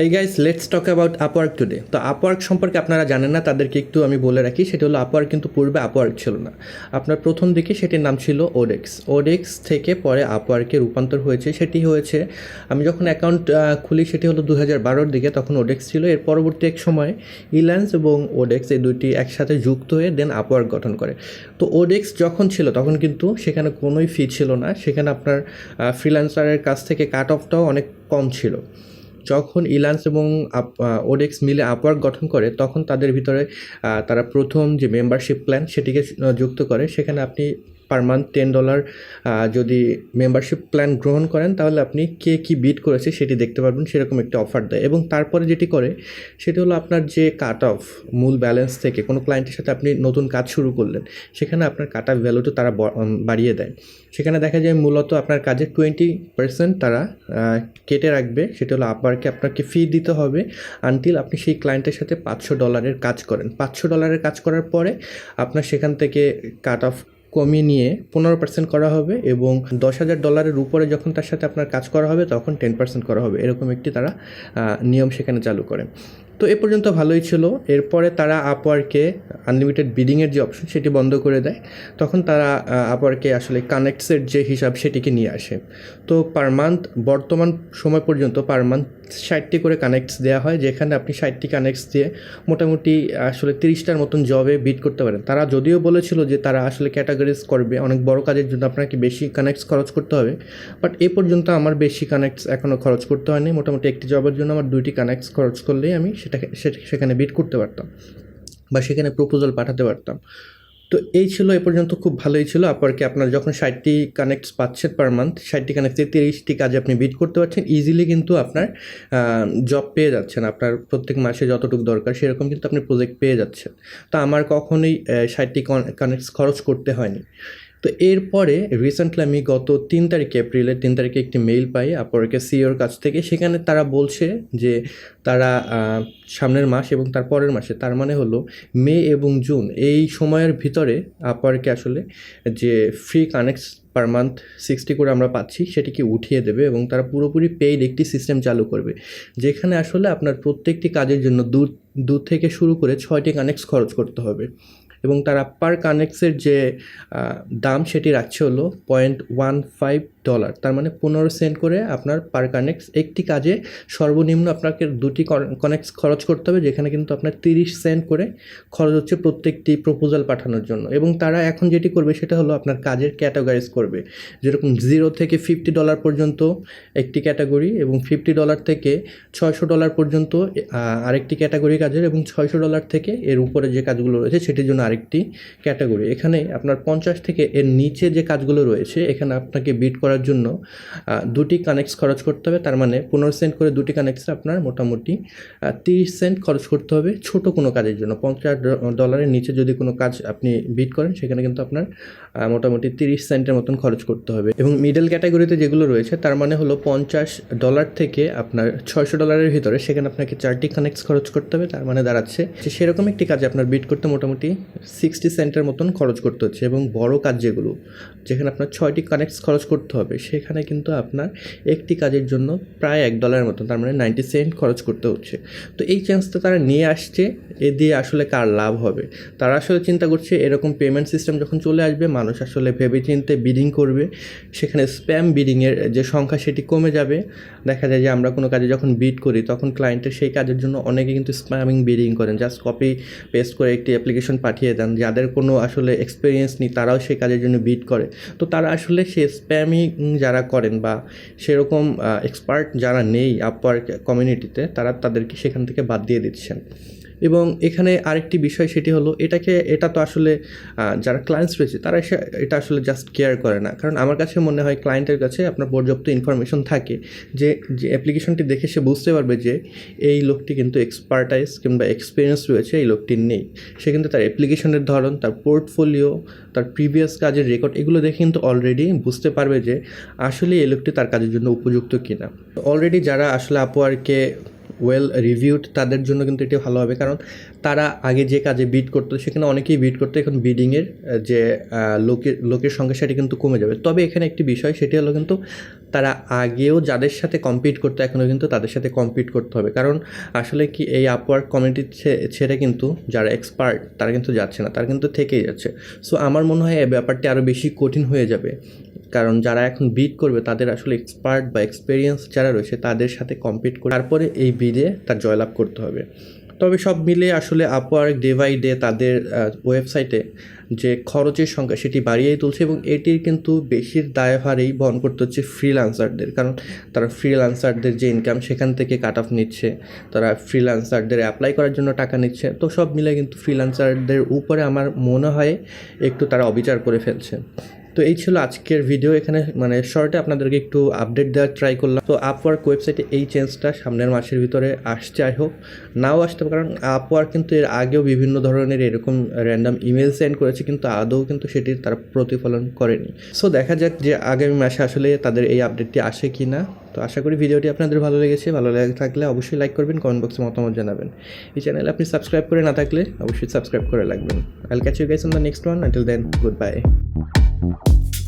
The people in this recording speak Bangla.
Hey guys let's talk about Upwork today তো আপওয়ার্ক সম্পর্কে আপনারা জানেন না, তাদেরকে একটু আমি বলে রাখি, সেটা হলো আপওয়ার্ক কিন্তু পূর্বে আপওয়ার্ক ছিল না। আপনার প্রথম দিকে সেটির নাম ছিল ওডেক্স ওডেক্স থেকে পরে আপওয়ার্কে রূপান্তর হয়েছে, সেটি হয়েছে, আমি যখন অ্যাকাউন্ট খুলি সেটি হলো দু হাজার বারোর দিকে, তখন ওডেক্স ছিল। এর পরবর্তী এক সময় ইল্যান্স এবং ওডেক্স এই দুইটি একসাথে যুক্ত হয়ে দেন আপওয়ার্ক গঠন করে। তো ওডেক্স যখন ছিল, তখন কিন্তু সেখানে কোনোই ফি ছিল না। সেখানে আপনার ফ্রিল্যান্সারের কাছ থেকে কাট অফটাও অনেক কম ছিল। যখন ইলান্স এবং ওডেক্স মিলে আপওয়ার্ক গঠন করে, তখন তাদের ভিতরে তারা প্রথম যে মেম্বারশিপ প্ল্যান সেটিকে যুক্ত করে, সেখানে আপনি পার মান্থ টেন ডলার যদি মেম্বারশিপ প্ল্যান গ্রহণ করেন, তাহলে আপনি কে কী বিট করেছে সেটি দেখতে পারবেন, সেরকম একটি অফার দেয়। এবং তারপরে যেটি করে, সেটি হলো আপনার যে কাট অফ মূল ব্যালেন্স থেকে, কোনো ক্লায়েন্টের সাথে আপনি নতুন কাজ শুরু করলেন, সেখানে আপনার কাট অফ ভ্যালুটা তারা বাড়িয়ে দেয়। সেখানে দেখা যায় মূলত আপনার কাজের টোয়েন্টি পার্সেন্ট তারা কেটে রাখবে, সেটা হলো আপনাকে আপনাকে ফি দিতে হবে আনটিল আপনি সেই ক্লায়েন্টের সাথে পাঁচশো ডলারের কাজ করেন। পাঁচশো ডলারের কাজ করার পরে, আপনার সেখান থেকে কাট অফ কমিয়ে নিয়ে পনেরো পার্সেন্ট করা হবে এবং দশ হাজার ডলারের উপরে যখন তার সাথে আপনার কাজ করা হবে, তখন টেন পার্সেন্ট করা হবে। এরকম একটি তারা নিয়ম সেখানে চালু করে। তো এ পর্যন্ত ভালোই ছিল। এরপরে তারা আপওয়ার্কে আনলিমিটেড বিডিংয়ের যে অপশন সেটি বন্ধ করে দেয়। তখন তারা আপওয়ার্কে আসলে কানেক্টসের যে হিসাব, সেটিকে নিয়ে আসে। তো পার মান্থ বর্তমান সময় পর্যন্ত পার মান্থ ষাটটি করে কানেক্টস দেওয়া হয়, যেখানে আপনি ষাটটি কানেক্টস দিয়ে মোটামুটি আসলে তিরিশটার মতন জবে বিট করতে পারেন। তারা যদিও বলেছিল যে তারা আসলে ক্যাটাগরিজ করবে, অনেক বড় কাজের জন্য আপনাকে বেশি কানেক্টস খরচ করতে হবে বাট এ পর্যন্ত আমার বেশি কানেক্টস এখনও খরচ করতে হয়নি। মোটামুটি একটি জবের জন্য আমার দুইটি কানেক্টস খরচ করলেই আমি সেটাকে সেখানে বিট করতে পারতাম বা সেখানে প্রপোজাল পাঠাতে পারতাম। তো এই ছিল এ পর্যন্ত, খুব ভালোই ছিল। আপনাকে আপনার যখন ষাটটি কানেক্টস পাচ্ছেন পার মান্থ ষাটটি কানেক্টে তিরিশটি কাজে আপনি বিট করতে পারছেন ইজিলি কিন্তু আপনার জব পেয়ে যাচ্ছেন। আপনার প্রত্যেক মাসে যতটুকু দরকার সেরকম কিন্তু আপনি প্রজেক্ট পেয়ে যাচ্ছেন। তো আমার কখনোই ষাটটি কানেক্টস খরচ করতে হয়নি। তো এরপরে রিসেন্টলি আমি গত তিন তারিখে, এপ্রিলের তিন তারিখে একটি মেইল পাই আপরকে সিওর কাছ থেকে। সেখানে তারা বলছে যে তারা সামনের মাস এবং তার পরের মাসে, তার মানে হলো মে এবং জুন এই সময়ের ভিতরে আপরকে আসলে যে free connects per month sixty করে আমরা পাচ্ছি সেটিকে উঠিয়ে দেবে এবং তারা পুরোপুরি পেইড একটি সিস্টেম চালু করবে। যেখানে আসলে আপনার প্রত্যেকটি কাজের জন্য দু দু থেকে শুরু করে ছয়টি কানেক্টস খরচ করতে হবে। এবং তারা পার কানেক্টসের যে দাম সেটি রাখছে হলো পয়েন্ট ওয়ান ফাইভ ডলার তার মানে পনেরো সেন্ট করে আপনার পার কানেক্টস একটি কাজে সর্বনিম্ন আপনাকে দুটি কানেক্টস খরচ করতে হবে, যেখানে কিন্তু আপনার তিরিশ সেন্ট করে খরচ হচ্ছে প্রত্যেকটি প্রপোজাল পাঠানোর জন্য। এবং তারা এখন যেটি করবে, সেটা হলো আপনার কাজের ক্যাটাগরাইজ করবে। যেরকম জিরো থেকে ফিফটি ডলার পর্যন্ত একটি ক্যাটাগরি এবং ফিফটি ডলার থেকে ছয়শো ডলার পর্যন্ত আরেকটি ক্যাটাগরি কাজের এবং ছয়শো ডলার থেকে এর উপরে যে কাজগুলো রয়েছে, সেটির জন্য আরেকটি ক্যাটাগরি এখানে আপনার পঞ্চাশ থেকে এর নিচে যে কাজগুলো রয়েছে, এখানে আপনাকে বিট করার জন্য দুটি কানেক্টস খরচ করতে হবে। তার মানে পনেরো সেন্ট করে দুটি কানেক্টসে আপনার মোটামুটি তিরিশ সেন্ট খরচ করতে হবে ছোট কোনো কাজের জন্য। পঞ্চাশ ডলারের নিচে যদি কোনো কাজ আপনি বিট করেন, সেখানে কিন্তু আপনার মোটামুটি তিরিশ সেন্টের মতন খরচ করতে হবে। এবং মিডল ক্যাটাগরিতে যেগুলো রয়েছে, তার মানে হলো পঞ্চাশ ডলার থেকে আপনার ছয়শো ডলারের ভিতরে, সেখানে আপনাকে চারটি কানেক্টস খরচ করতে হবে। তার মানে দাঁড়াচ্ছে সেরকম একটি কাজে আপনার বিট করতে মোটামুটি সিক্সটি সেন্টের মতন খরচ করতে হচ্ছে। এবং বড় কাজ যেগুলো, যেখানে আপনার ছয়টি কানেক্টস খরচ করতে হবে সেখানে কিন্তু আপনার একটি কাজের জন্য প্রায় এক ডলারের মতন তার মানে নাইনটি সেন্ট খরচ করতে হচ্ছে। তো এই চান্সটা তারা নিয়ে আসছে, এ দিয়ে আসলে কার লাভ হবে? তারা আসলে চিন্তা করছে, এরকম পেমেন্ট সিস্টেম যখন চলে আসবে, মানুষ আসলে ভেবে চিনতে বিডিং করবে। সেখানে স্প্যাম বিডিংয়ের যে সংখ্যা, সেটি কমে যাবে। দেখা যায় যে আমরা কোনো কাজে যখন বিড করি, তখন ক্লায়েন্টের সেই কাজের জন্য অনেকে কিন্তু স্প্যামিং বিডিং করেন। জাস্ট কপি পেস্ট করে একটি অ্যাপ্লিকেশন পাঠিয়ে দেন। যাদের কোনো আসলে এক্সপিরিয়েন্স নেই, তারাও সেই কাজের জন্য বিড করে। তো তারা আসলে সে স্প্যামিং যারা করেন বা সেরকম এক্সপার্ট যারা নেই আপওয়ার্ক কমিউনিটিতে তারা তাদেরকে সেখান থেকে বাদ দিয়ে দিচ্ছেন। এবং এখানে আরেকটি বিষয় সেটি হলো, এটাকে, এটা তো আসলে যারা ক্লায়েন্টস রয়েছে, তারা এটা আসলে জাস্ট কেয়ার করে না। কারণ আমার কাছে মনে হয় ক্লায়েন্টের কাছে আপনার পর্যাপ্ত ইনফরমেশন থাকে যে যে অ্যাপ্লিকেশনটি দেখে সে বুঝতে পারবে যে, এই লোকটি কিন্তু এক্সপার্টাইজ কিংবা এক্সপিরিয়েন্স রয়েছে, এই লোকটির নেই। সে কিন্তু তার অ্যাপ্লিকেশনের ধরন, তার পোর্টফোলিও তার প্রিভিয়াস কাজের রেকর্ড এগুলো দেখে কিন্তু অলরেডি বুঝতে পারবে যে, আসলে এই লোকটি তার কাজের জন্য উপযুক্ত কিনা। অলরেডি যারা আসলে আপওয়ার্কে ওয়েল রিভিউড তাদের জন্য কিন্তু এটি ভালো হবে। কারণ তারা আগে যে কাজে বিট করতো, সেখানে অনেকেই বিট করতো, এখন বিডিংয়ের যে লোকের লোকের সংখ্যা সেটি কিন্তু কমে যাবে। তবে এখানে একটি বিষয়, সেটি হলো কিন্তু তারা আগেও যাদের সাথে কম্পিট করতো এখনও কিন্তু তাদের সাথে কম্পিট করতে হবে। কারণ আসলে কি এই আপওয়ার্ক কমিউনিটি ছেড়ে কিন্তু যারা এক্সপার্ট তারা কিন্তু যাচ্ছে না, তারা কিন্তু থেকেই যাচ্ছে। সো আমার মনে হয় এই ব্যাপারটি আরও বেশি কঠিন হয়ে যাবে। কারণ যারা এখন বিড করবে, তাদের আসলে এক্সপার্ট বা এক্সপিরিয়েন্স যারা রয়েছে, তাদের সাথে কম্পিট করে তারপরে এই বিডে তার জয়লাভ করতে হবে। তবে সব মিলে আসলে আপওয়ার্ক ডে বাই ডে তাদের ওয়েবসাইটে যে খরচের সংখ্যা সেটি বাড়িয়েই তুলছে এবং এটির কিন্তু বেশির দায়ভারেই বহন করতে হচ্ছে ফ্রিলান্সারদের কারণ তারা ফ্রিলান্সারদের যে ইনকাম সেখান থেকে কাট অফ নিচ্ছে, তারা ফ্রিলান্সারদের অ্যাপ্লাই করার জন্য টাকা নিচ্ছে। তো সব মিলে কিন্তু ফ্রিলান্সারদের উপরে আমার মনে হয় একটু তারা অবিচার করে ফেলছে। তো এই ছিল আজকের ভিডিও এখানে মানে শর্টে আপনাদেরকে একটু আপডেট দেওয়ার ট্রাই করলাম। তো আপওয়ার্ক ওয়েবসাইটে এই চেঞ্জটা সামনের মাসের ভিতরে আসছে আই হোক নাও আসতে পারে, কারণ আপওয়ার্ক কিন্তু এর আগেও বিভিন্ন ধরনের এরকম র্যান্ডাম ইমেল সেন্ড করেছে, কিন্তু আদৌ কিন্তু সেটির তারা প্রতিফলন করেনি। সো দেখা যাক যে আগামী মাসে আসলে তাদের এই আপডেটটি আসে কি না তো আশা করি ভিডিওটি আপনাদের ভালো লেগেছে। ভালো লেগে থাকলে অবশ্যই লাইক করবেন কমেন্ট বক্সে মতামত জানাবেন। এই চ্যানেলে আপনি সাবস্ক্রাইব করে না থাকলে অবশ্যই সাবস্ক্রাইব করে রাখবেন। I'll catch you guys on the next one until then goodbye Thank you.